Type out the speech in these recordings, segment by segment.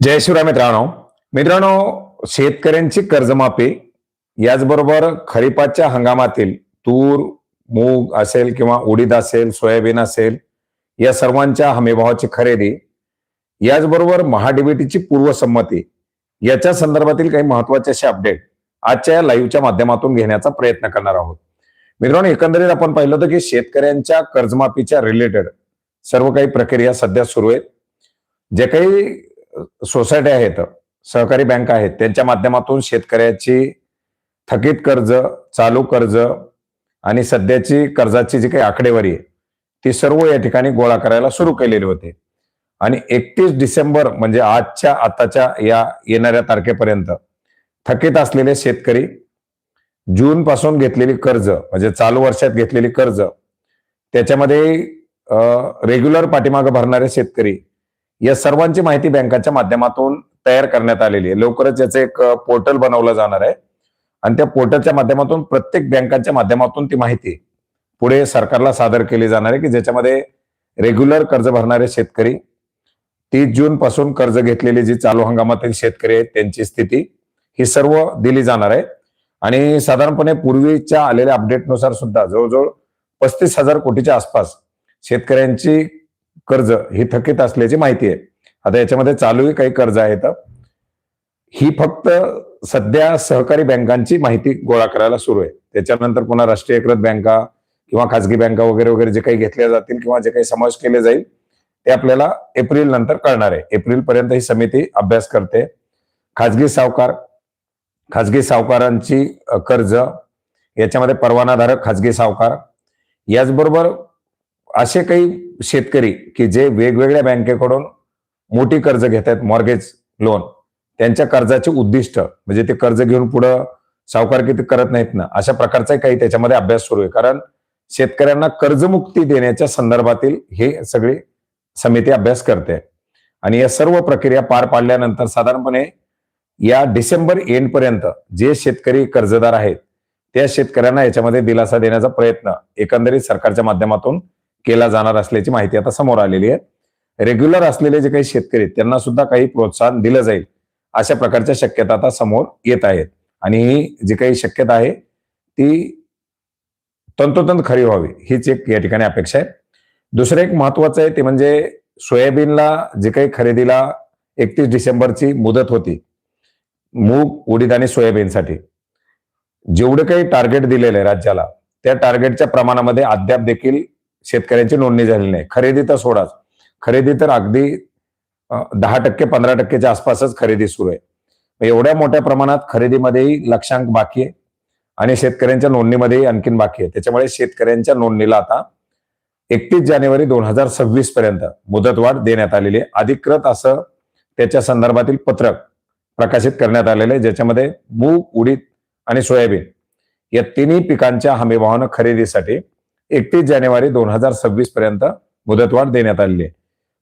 जय शिवराय मित्रांनो. मित्रांनो शेतकऱ्यांची कर्जमाफी याचबरोबर खरीपाच्या हंगामातील तूर मूग असेल किंवा उडीद असेल सोयाबीन असेल या सर्वांच्या हमीभावाची खरेदी याचबरोबर महाडीबीटीची पूर्वसंमती याच्या संदर्भातील काही महत्त्वाचे असे अपडेट आजच्या या लाईव्हच्या माध्यमातून घेण्याचा प्रयत्न करणार आहोत. मित्रांनो एकंदरीत आपण पाहिलं होतं की शेतकऱ्यांच्या कर्जमाफीच्या रिलेटेड सर्व काही प्रक्रिया सध्या सुरू आहेत. जे काही सोसायटी आहेत सहकारी बँक आहेत त्यांच्या माध्यमातून शेतकऱ्याची थकीत कर्ज चालू कर्ज आणि सध्याची कर्जाची जी काही आकडेवारी आहे ती सर्व या ठिकाणी गोळा करायला सुरू केलेली होते. आणि एकतीस डिसेंबर म्हणजे आजच्या आताच्या या येणाऱ्या तारखेपर्यंत थकीत असलेले शेतकरी जून पासून घेतलेली कर्ज म्हणजे चालू वर्षात घेतलेली कर्ज त्याच्यामध्ये रेग्युलर पाठीमागं भरणारे शेतकरी या सर्वांची माहिती बँकाच्या माध्यमातून तयार करण्यात आलेली आहे. लवकरच याचं एक पोर्टल बनवलं जाणार आहे. आणि त्या पोर्टलच्या माध्यमातून प्रत्येक बँकांच्या माध्यमातून ती माहिती पुढे सरकारला सादर केली जाणार आहे की ज्याच्यामध्ये रेग्युलर कर्ज भरणारे शेतकरी तीस जून पासून कर्ज घेतलेली जी चालू हंगामातील शेतकरी आहेत त्यांची स्थिती ही सर्व दिली जाणार आहे. आणि साधारणपणे पूर्वीच्या आलेल्या अपडेटनुसार सुद्धा जवळजवळ पस्तीस हजार कोटीच्या आसपास शेतकऱ्यांची कर्ज ही थकीत असल्याची माहिती आहे. आता याच्यामध्ये चालूही काही कर्ज आहेत. ही फक्त सध्या सहकारी बँकांची माहिती गोळा करायला सुरू आहे. त्याच्यानंतर पुन्हा राष्ट्रीयकृत बँका किंवा खासगी बँका वगैरे वगैरे जे काही घेतल्या जातील किंवा जे काही समावेश केले जाईल ते आपल्याला एप्रिल नंतर कळणार आहे. एप्रिल पर्यंत ही समिती अभ्यास करते. खाजगी सावकार खाजगी सावकारांची कर्ज याच्यामध्ये परवानाधारक खाजगी सावकार याचबरोबर असे काही शेतकरी की जे वेगवेगळ्या बँकेकडून मोठी कर्ज घेत आहेत मॉर्गेज लोन त्यांच्या कर्जाचे उद्दिष्ट म्हणजे ते कर्ज घेऊन पुढं सावकार किती करत नाहीत ना अशा प्रकारचाही काही त्याच्यामध्ये अभ्यास सुरू आहे. कारण शेतकऱ्यांना कर्जमुक्ती देण्याच्या संदर्भातील हे सगळी समिती अभ्यास करते. आणि या सर्व प्रक्रिया पार पाडल्यानंतर साधारणपणे या डिसेंबर एंड पर्यंत जे शेतकरी कर्जदार आहेत त्या शेतकऱ्यांना याच्यामध्ये दिलासा देण्याचा प्रयत्न एकंदरीत सरकारच्या माध्यमातून केला जाणार असल्याची माहिती आता समोर आलेली आहे. रेग्युलर असलेले जे काही शेतकरी त्यांना सुद्धा काही प्रोत्साहन दिलं जाईल अशा प्रकारच्या शक्यता आता समोर येत आहेत. आणि ही जी काही शक्यता आहे ती तंतोतंत खरी व्हावी हीच एक या ठिकाणी अपेक्षा आहे. दुसरं एक महत्वाचं आहे ते म्हणजे सोयाबीनला जे काही खरेदीला एकतीस डिसेंबरची मुदत होती मूग उडीद आणि सोयाबीनसाठी. जेवढं काही टार्गेट दिलेलं आहे राज्याला त्या टार्गेटच्या प्रमाणामध्ये अद्याप देखील शेतकऱ्यांची नोंदणी झालेली नाही. खरेदी तर सोडाच. खरेदी तर अगदी दहा टक्के पंधरा टक्केच्या आसपासच खरेदी सुरू आहे. एवढ्या मोठ्या प्रमाणात खरेदीमध्येही लक्षांक बाकी आहे आणि शेतकऱ्यांच्या नोंदणीमध्येही आणखीन बाकी आहे. त्याच्यामुळे शेतकऱ्यांच्या नोंदणीला आता एकतीस जानेवारी दोन हजार सव्वीस पर्यंत मुदतवाढ देण्यात आलेली आहे. अधिकृत असं त्याच्या संदर्भातील पत्रक प्रकाशित करण्यात आलेलं आहे ज्याच्यामध्ये मूग उडीद आणि सोयाबीन या तिन्ही पिकांच्या हमीभावानं खरेदीसाठी एकतीस जानेवारी दोन हजार सव्वीस पर्यंत मुदतवाढ देण्यात आलेली आहे.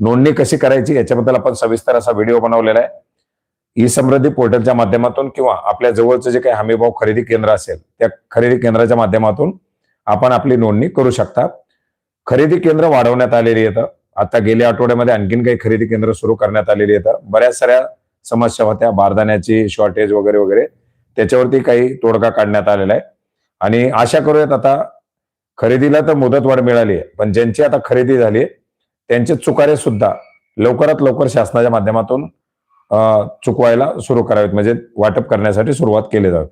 नोंदणी कशी करायची याच्याबद्दल आपण सविस्तर असा व्हिडिओ बनवलेला आहे. ई समृद्धी पोर्टलच्या माध्यमातून किंवा आपल्या जवळचं जे काही हमीभाव खरेदी केंद्र असेल त्या खरेदी केंद्राच्या माध्यमातून आपण आपली नोंदणी करू शकता. खरेदी केंद्र वाढवण्यात आलेली आहेत आता गेल्या आठवड्यामध्ये आणखीन काही खरेदी केंद्र सुरू करण्यात आलेली आहेत. बऱ्याच साऱ्या समस्या होत्या. बारदाण्याची शॉर्टेज वगैरे वगैरे. त्याच्यावरती काही तोडगा काढण्यात आलेला आहे. आणि आशा करूयात आता खरेदीला तर मुदतवाढ मिळाली आहे पण ज्यांची आता खरेदी झाली आहे त्यांचे चुकारे सुद्धा लवकरात लवकर शासनाच्या माध्यमातून चुकवायला सुरू करावेत म्हणजे वाटप करण्यासाठी सुरुवात केली जावी.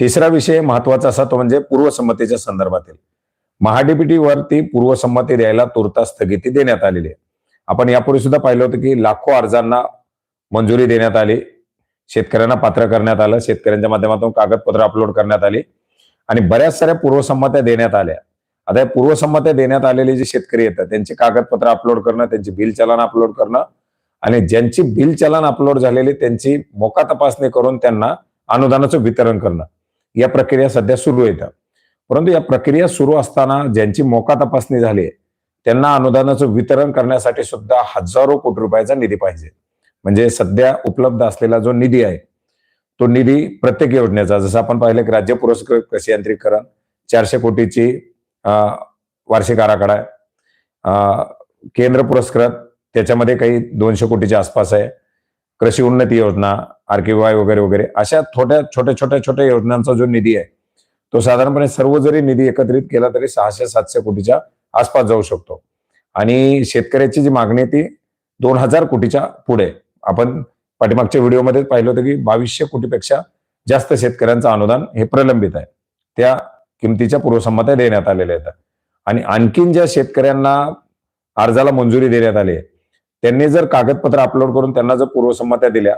तिसरा विषय महत्त्वाचा असा तो म्हणजे पूर्वसंमतीच्या संदर्भातील महाडीबीटीवरती पूर्वसंमती द्यायला तुर्ता स्थगिती देण्यात आलेली आहे. आपण यापूर्वी सुद्धा पाहिलं होतं की लाखो अर्जांना मंजुरी देण्यात आली शेतकऱ्यांना पात्र करण्यात आलं शेतकऱ्यांच्या माध्यमातून कागदपत्र अपलोड करण्यात आली आणि बऱ्याच साऱ्या पूर्वसंमत्या देण्यात आल्या. आता या पूर्वसंमत्या देण्यात आलेले जे शेतकरी येतात त्यांची कागदपत्र अपलोड करणं त्यांची बिल चलन अपलोड करणं आणि ज्यांची बिल चलन अपलोड झालेली त्यांची मोका तपासणी करून त्यांना अनुदानाचं वितरण करणं. या प्रक्रिया सध्या सुरू येतात परंतु या प्रक्रिया सुरू असताना ज्यांची मोका तपासणी झाली त्यांना अनुदानाचं वितरण करण्यासाठी सुद्धा हजारो कोटी रुपयाचा निधी पाहिजे. म्हणजे सध्या उपलब्ध असलेला जो निधी आहे तो निधी प्रत्येक योजनेचा जसं आपण पाहिलं की राज्य पुरस्कृत कृषी यांत्रिकरण चारशे कोटीची वार्षिक आराखडा आहे. केंद्र पुरस्कृत त्याच्यामध्ये काही दोनशे कोटीच्या आसपास आहे. कृषी उन्नती योजना आरकेवाय वगैरे वगैरे अशा थोड्या छोट्या छोट्या छोट्या योजनांचा जो निधी आहे तो साधारणपणे सर्व जरी निधी एकत्रित केला तरी सहाशे सातशे कोटीच्या आसपास जाऊ शकतो. आणि शेतकऱ्याची जी मागणी आहे ती दोन हजार कोटीच्या पुढे. आपण पाठीमागच्या व्हिडिओमध्ये पाहिलं होतं की बावीसशे कोटीपेक्षा जास्त शेतकऱ्यांचं अनुदान हे प्रलंबित आहे. त्या किमतीच्या पूर्वसंमत्या देण्यात आलेल्या आहेत. आणि आणखीन ज्या शेतकऱ्यांना अर्जाला मंजुरी देण्यात आली आहे त्यांनी जर कागदपत्र अपलोड करून त्यांना जर पूर्वसंमत्या दिल्या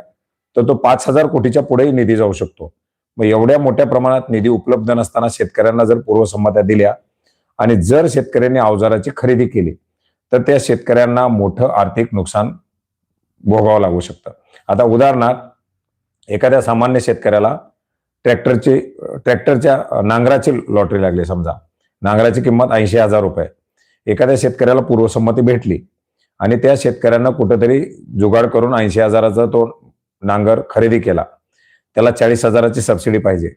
तर तो पाच हजार कोटीच्या पुढेही निधी जाऊ शकतो. मग एवढ्या मोठ्या प्रमाणात निधी उपलब्ध नसताना शेतकऱ्यांना जर पूर्वसंमत्या दिल्या आणि जर शेतकऱ्यांनी अवजाराची खरेदी केली तर त्या शेतकऱ्यांना मोठं आर्थिक नुकसान भोगावं लागू शकतं. आता उदाहरणार्थ एखाद्या सामान्य शेतकऱ्याला ट्रॅक्टरची ट्रॅक्टरच्या नांगराची लॉटरी लागली समजा. नांगराची किंमत ऐंशी हजार रुपये. एखाद्या शेतकऱ्याला पूर्वसंमती भेटली आणि त्या शेतकऱ्यांना कुठेतरी जुगाड करून ऐंशी हजाराचा तो नांगर खरेदी केला. त्याला चाळीस हजाराची सबसिडी पाहिजे.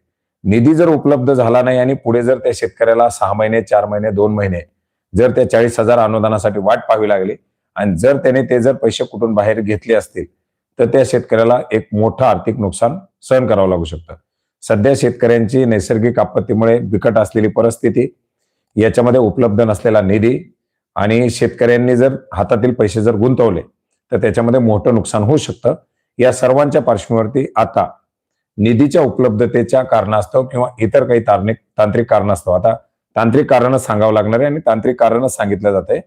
निधी जर उपलब्ध झाला नाही आणि पुढे जर त्या शेतकऱ्याला सहा महिने चार महिने दोन महिने जर त्या चाळीस हजार अनुदानासाठी वाट पाहावी लागली आणि जर त्याने ते जर पैसे कुठून बाहेर घेतले असतील तर त्या शेतकऱ्याला एक मोठं आर्थिक नुकसान सहन करावं लागू शकतं. सध्या शेतकऱ्यांची नैसर्गिक आपत्तीमुळे बिकट असलेली परिस्थिती याच्यामध्ये उपलब्ध नसलेला निधी आणि शेतकऱ्यांनी जर हातातील पैसे जर गुंतवले तर त्याच्यामध्ये मोठं नुकसान होऊ शकतं. या सर्वांच्या पार्श्वभूमीवरती आता निधीच्या उपलब्धतेच्या कारणास्तव किंवा इतर काही तार्निक तांत्रिक कारणास्तव आता तांत्रिक कारण सांगावं लागणार आहे आणि तांत्रिक कारणच सांगितलं जाते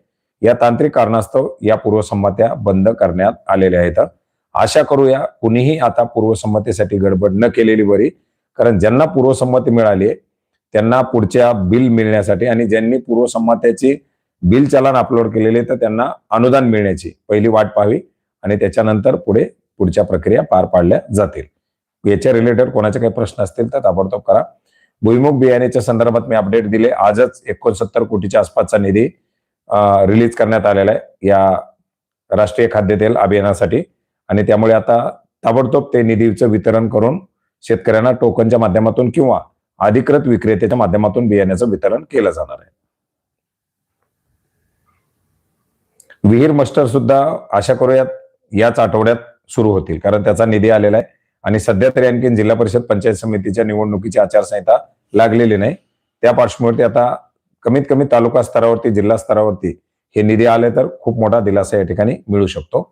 या तांत्रिक कारणास्तव या पूर्वसंमत्या बंद करण्यात आलेल्या आहेत. आशा करूया कुणीही आता पूर्वसंमतीसाठी गडबड न केलेली बरी. कारण ज्यांना पूर्वसंमती मिळाली आहे त्यांना पुढच्या बिल मिळण्यासाठी आणि ज्यांनी पूर्वसंमत्याची बिल चलन अपलोड केलेले तर त्यांना अनुदान मिळण्याची पहिली वाट पाहावी आणि त्याच्यानंतर पुढे पुढच्या प्रक्रिया पार पाडल्या जातील. याच्या रिलेटेड कोणाचे काही प्रश्न असतील तर ताबडतोब करा. भुईमुख बियाण्याच्या संदर्भात मी अपडेट दिले. आजच एकोणसत्तर कोटीच्या आसपासचा निधी रिलीज करण्यात आलेला आहे. या राष्ट्रीय खाद्यतेल अभियानासाठी. आणि त्यामुळे आता ताबडतोब ते निधीचं वितरण करून शेतकऱ्यांना टोकनच्या माध्यमातून किंवा अधिकृत विक्रेत्याच्या माध्यमातून बियाण्याचं वितरण केलं जाणार आहे. विहीर मस्टर सुद्धा आशा करूयात याच आठवड्यात सुरू होतील कारण त्याचा निधी आलेला आहे आणि सध्या तरी आणखी जिल्हा परिषद पंचायत समितीच्या निवडणुकीची आचारसंहिता लागलेली नाही. त्या पार्श्वभूमीवरती आता कमीत कमी तालुका स्तरावरती जिल्हा स्तरावरती हे निधी आले तर खूप मोठा दिलासा या ठिकाणी मिळू शकतो.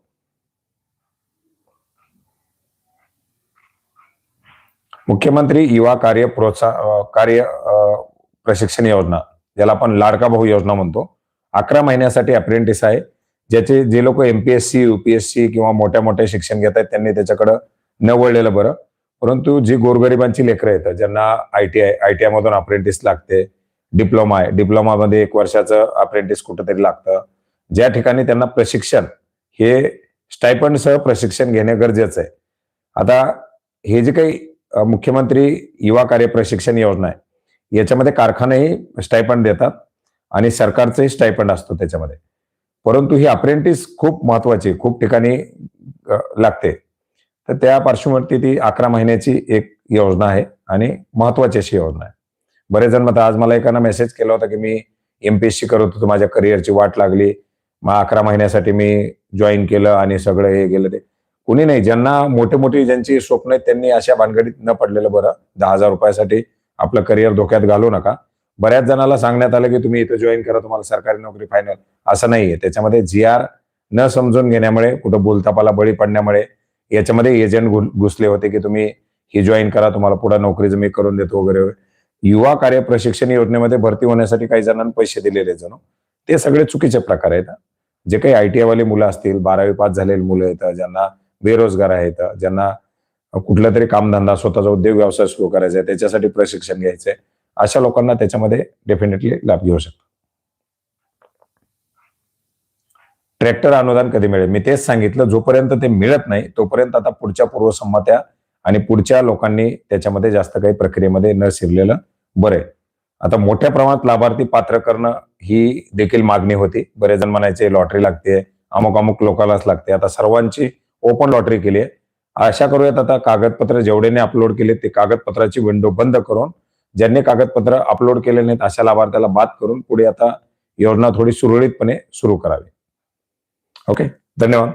मुख्यमंत्री युवा कार्य प्रोत्साहन कार्य प्रशिक्षण योजना ज्याला आपण लाडका भाऊ योजना म्हणतो. अकरा महिन्यासाठी अप्रेंटिस आहे. ज्याचे जे लोक एमपीएससी युपीएससी किंवा मोठ्या मोठ्या शिक्षण घेत आहेत त्यांनी त्याच्याकडं न वळलेलं बरं. परंतु जी गोरगरिबांची लेकरं आहेत ज्यांना I T I I T I मधून अप्रेंटिस लागते डिप्लोमा आहे. डिप्लोमामध्ये एक वर्षाचं अप्रेंटिस कुठंतरी लागतं. ज्या ठिकाणी त्यांना प्रशिक्षण हे स्टायपंडसह प्रशिक्षण घेणे गरजेचं आहे. आता हे जे काही मुख्यमंत्री युवा कार्य प्रशिक्षण योजना आहे. याच्यामध्ये कारखानेही स्टायपंड देतात आणि सरकारचंही स्टायपंड असतो त्याच्यामध्ये. परंतु ही अप्रेंटिस खूप महत्वाची खूप ठिकाणी लागते. तर त्या पार्श्वभूमीवरती ती अकरा महिन्याची एक योजना आहे आणि महत्वाची अशी योजना आहे. बरेच जण म्हणतात आज मला एकानं मेसेज केला होता की मी एमपीएससी करत होतो माझ्या करिअरची वाट लागली. मग अकरा महिन्यासाठी मी जॉईन केलं आणि सगळं हे गेलं ते. कुणी नाही ज्यांना मोठे मोठे ज्यांची स्वप्न आहेत त्यांनी अशा भानगडीत न पडलेलं बरं. दहा हजार रुपयासाठी आपलं करिअर धोक्यात घालू नका. बऱ्याच जणांना सांगण्यात आलं की तुम्ही इथं जॉईन करा तुम्हाला सरकारी नोकरी फायनल असं नाहीये. त्याच्यामध्ये जी आर न समजून घेण्यामुळे कुठं बोलतापाला बळी पडण्यामुळे याच्यामध्ये एजंट घुसले होते की तुम्ही ही जॉईन करा तुम्हाला पुढे नोकरीचं मी करून देतो वगैरे. युवा कार्य प्रशिक्षण योजनेमध्ये भरती होण्यासाठी काही जणांना पैसे दिलेले जण. ते सगळे चुकीचे प्रकार आहेत. जे काही आय टी वाले मुलं असतील बारावी पास झालेली मुलं आहेत ज्यांना बेरोजगार आहेत ज्यांना कुठला तरी कामधंदा स्वतःचा उद्योग व्यवसाय सुरू करायचा आहे त्याच्यासाठी प्रशिक्षण घ्यायचंय. अशा लोकांना त्याच्यामध्ये डेफिनेटली लाभ घेऊ शकतो. ट्रॅक्टर अनुदान कधी मिळेल? मी तेच सांगितलं जोपर्यंत ते मिळत नाही तोपर्यंत आता पुढच्या पूर्वसंमत्या आणि पुढच्या लोकांनी त्याच्यामध्ये जास्त काही प्रक्रियेमध्ये न शिरलेलं बरं आता मोठ्या प्रमाणात लाभार्थी पात्र करणं ही देखील मागणी होती. बरेच जण म्हणायचे लॉटरी लागते अमुक अमुक लोकांनाच लागते. आता सर्वांची ओपन लॉटरी केली आहे आशा करूयात आता कागदपत्र जेवढेने अपलोड केले ते कागदपत्राची विंडो बंद करून ज्यांनी कागदपत्र अपलोड केले नाहीत अशा लाभार्थ्याला बाद करून पुढे आता योजना थोडी सुरळीतपणे सुरू करावी. ओके धन्यवाद.